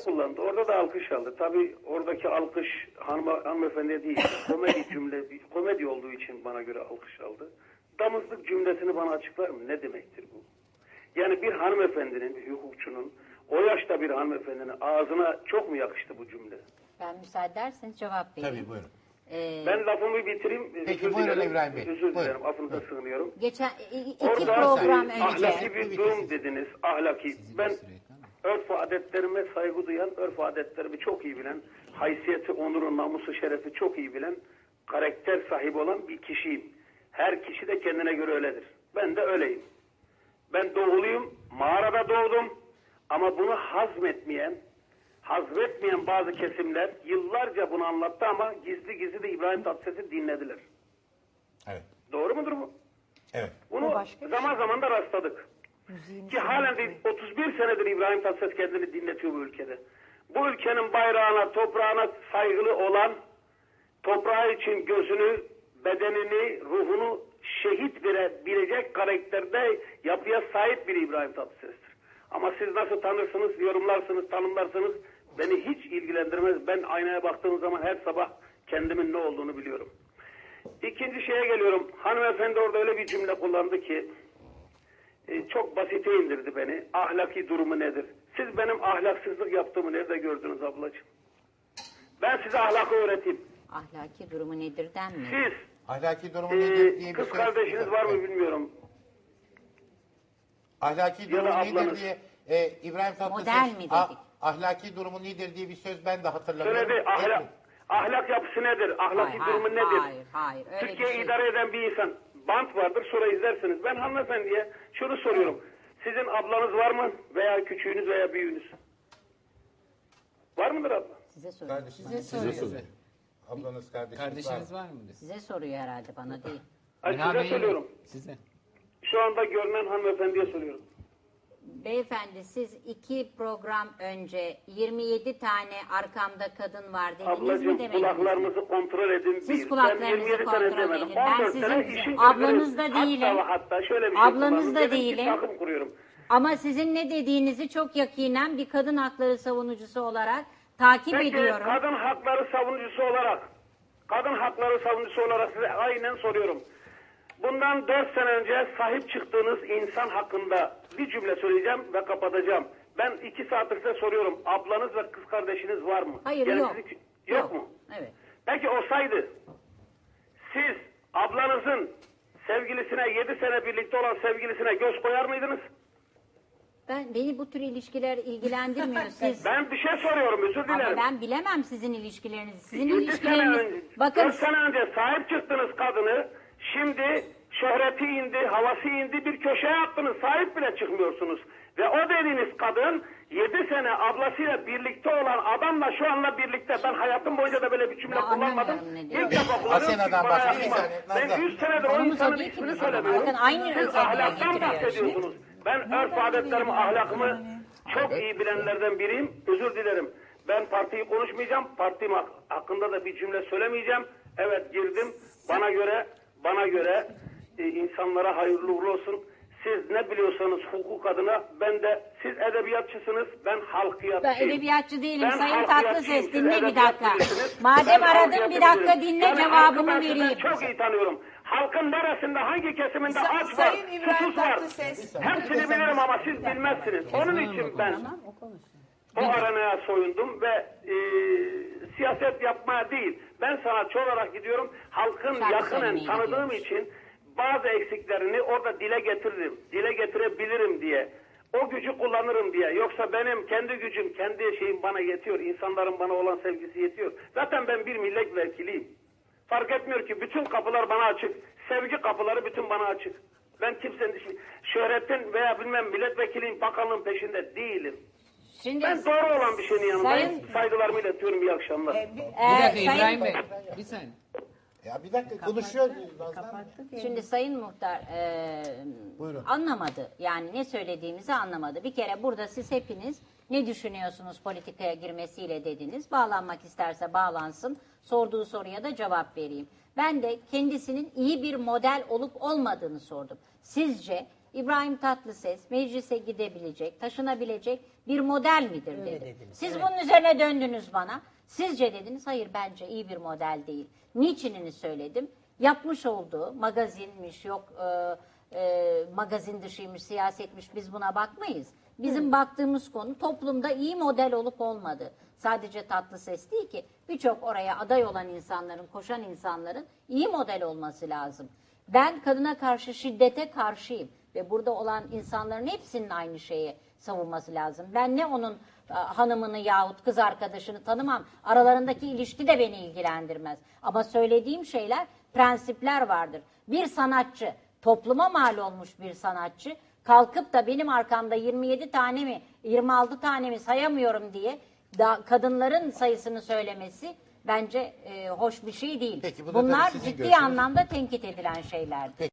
kullandı. Orada da alkış aldı. Tabii oradaki alkış hanıma, hanımefendiye değil. Komedi cümle, komedi olduğu için bana göre alkış aldı. Damızlık cümlesini bana açıklar mı? Ne demektir bu? Yani bir hanımefendinin, bir hukukçunun, o yaşta bir hanımefendinin ağzına çok mu yakıştı bu cümle? Ben müsaade ederseniz cevap vereyim. Tabii buyurun. Ee, Ben lafımı bitireyim. Peki, Özür buyurun dilerim. İbrahim Bey. Özür Buyurun. dilerim. Affınıza sığınıyorum. geçen i- iki Orada program e, önce ahlaki bir durum dediniz. Ahlaki. Ben örf adetlerime saygı duyan, örf adetlerimi çok iyi bilen, haysiyeti, onuru, namusu, şerefi çok iyi bilen, karakter sahibi olan bir kişiyim. Her kişi de kendine göre öyledir. Ben de öyleyim. Ben doğuluyum, mağarada doğdum ama bunu hazmetmeyen, hazmetmeyen bazı kesimler yıllarca bunu anlattı ama gizli gizli de İbrahim Tatlıses'i dinlediler. Evet. Doğru mudur bu? Evet. Bunu zaman zaman da rastladık. Ki halen de 31 senedir İbrahim Tatlıses kendini dinletiyor bu ülkede. Bu ülkenin bayrağına, toprağına saygılı olan, toprağı için gözünü, bedenini, ruhunu şehit verebilecek karakterde yapıya sahip bir İbrahim Tatlıses'tir. Ama siz nasıl tanırsınız, yorumlarsınız, tanımlarsınız beni hiç ilgilendirmez. Ben aynaya baktığım zaman her sabah kendimin ne olduğunu biliyorum. İkinci şeye geliyorum. Hanımefendi orada öyle bir cümle kullandı ki çok basite indirdi beni. Ahlaki durumu nedir? Siz benim ahlaksızlık yaptığımı nerede gördünüz ablacığım? Ben size ahlakı öğreteyim. ahlaki durumu nedir denmiyor. Siz Ahlaki durumu e, nedir diye bir kız söz- kardeşiniz var mı bilmiyorum. Ahlaki durumu nedir ablanız. diye e, İbrahim Tatlıses Model mi dedik? ah- ahlaki durumu nedir diye bir söz ben de hatırlamıyorum. Söyledi ahlak, ahlak yapısı nedir? Ahlaki Hayır, durumu hayır, nedir? hayır, hayır, öyle Türkiye'yi şey. idare eden bir insan. Bant vardır sonra izlersiniz. Ben hanımefendiye şunu soruyorum. Sizin ablanız var mı? Veya küçüğünüz veya büyüğünüz? Var mıdır abla? Size soruyor. Kardeşiniz, Size soruyor. ablanız kardeşiniz, Kardeşiniz var. var mıdır? Size soruyor herhalde bana değil. Ay, size Bey, soruyorum. Size. Şu anda görünen hanımefendiye soruyorum. Beyefendi siz iki program önce 27 tane arkamda kadın var dediniz mi Ablacığım demediniz kulaklarınızı kontrol edin. Siz kulaklarınızı ben 27 kontrol edin. Ben 14 sene sizin ablanız da değilim. Hatta ve hatta şöyle bir şey Ablanız kullandım. da ki değilim. takım kuruyorum. Ama sizin ne dediğinizi çok yakinen bir kadın hakları savunucusu olarak takip Peki ediyorum. kadın hakları savunucusu olarak kadın hakları savunucusu olarak size aynen soruyorum. Bundan 4 sene önce sahip çıktığınız insan hakkında bir cümle söyleyeceğim ve kapatacağım. Ben 2 saattir size soruyorum. Ablanız ve kız kardeşiniz var mı? Hayır Yani yok. sizin- Yok mu? Evet. Peki olsaydı siz ablanızın sevgilisine 7 sene birlikte olan sevgilisine göz koyar mıydınız? Ben beni bu tür ilişkiler ilgilendirmiyor siz. Ben bir şey soruyorum özür Ama dilerim. ben bilemem sizin ilişkilerinizi. Sizin 7 sene ilişkileriniz önce, bakın 4 sene önce sahip çıktınız kadını. Şimdi şöhreti indi, havası indi bir köşeye attınız. Sahip bile çıkmıyorsunuz. Ve o dediğiniz kadın 7 sene ablasıyla birlikte olan adamla şu anda birlikte. Ben hayatım boyunca da böyle bir cümle Ben kullanmadım. İlk defa kullanıyorum. bana saniye, Ben Nazlı. 100 senedir o insanın ismini söylemiyorum. Bakın aynı Siz ahlaktan bahsediyorsunuz. Ben örf adetlerimi, ahlakımı çok iyi bilenlerden biriyim. Özür dilerim. Ben partiyi konuşmayacağım. Partim hak- hakkında da bir cümle söylemeyeceğim. Evet girdim. Bana göre bana göre e, insanlara hayırlı uğurlu olsun. Siz ne biliyorsanız hukuk adına ben de siz edebiyatçısınız. Ben halkiyatçıyım. Ben edebiyatçı değilim. Ben Sayın Tatlıses dinle bir dakika. Madem aradın bir dakika dinle Yani cevabımı vereyim. Çok iyi tanıyorum. Halkın neresinde hangi kesiminde Sa- aç var, susuz var. Hepsini bilirim ama siz bilmezsiniz. Onun için ben o aranaya soyundum ve e, siyaset yapmaya değil. Ben sanatçı olarak gidiyorum. Halkın Şarkı söylemeye tanıdığım gidiyormuş. için bazı eksiklerini orada dile getiririm. Dile getirebilirim diye. O gücü kullanırım diye. Yoksa benim kendi gücüm, kendi şeyim bana yetiyor. İnsanların bana olan sevgisi yetiyor. Zaten ben bir milletvekiliyim. Fark etmiyor ki bütün kapılar bana açık. Sevgi kapıları bütün bana açık. Ben kimsenin şöhretin veya bilmem milletvekiliyim, bakanlığın peşinde değilim. Şimdi Ben doğru olan bir şeyin yanındayım. Sayın- Saygılarımı iletiyorum. İyi akşamlar. E, bir- e, Bir dakika Sayın- İbrahim Bey. Bir saniye. Ya bir dakika konuşuyor. Şimdi Sayın Muhtar e, Buyurun. anlamadı. Yani ne söylediğimizi anlamadı. Bir kere burada siz hepiniz ne düşünüyorsunuz politikaya girmesiyle dediniz. Bağlanmak isterse bağlansın. Sorduğu soruya da cevap vereyim. Ben de kendisinin iyi bir model olup olmadığını sordum. Sizce İbrahim Tatlıses meclise gidebilecek, taşınabilecek bir model midir Öyle dedi. dediniz, Siz evet. bunun üzerine döndünüz bana. Sizce dediniz hayır bence iyi bir model değil. Niçinini söyledim. Yapmış olduğu magazinmiş yok e, e, magazin dışıymış siyasetmiş biz buna bakmayız. Bizim baktığımız konu toplumda iyi model olup olmadı. Sadece tatlı ses değil ki birçok oraya aday olan insanların, koşan insanların iyi model olması lazım. Ben kadına karşı şiddete karşıyım ve burada olan insanların hepsinin aynı şeyi savunması lazım. Ben ne onun e, hanımını yahut kız arkadaşını tanımam. Aralarındaki ilişki de beni ilgilendirmez. Ama söylediğim şeyler prensipler vardır. Bir sanatçı, topluma mal olmuş bir sanatçı kalkıp da benim arkamda 27 tane mi 26 tane mi sayamıyorum diye da kadınların sayısını söylemesi bence e, hoş bir şey değil. Peki, bu Bunlar ciddi görüşünüz. anlamda tenkit edilen şeylerdir.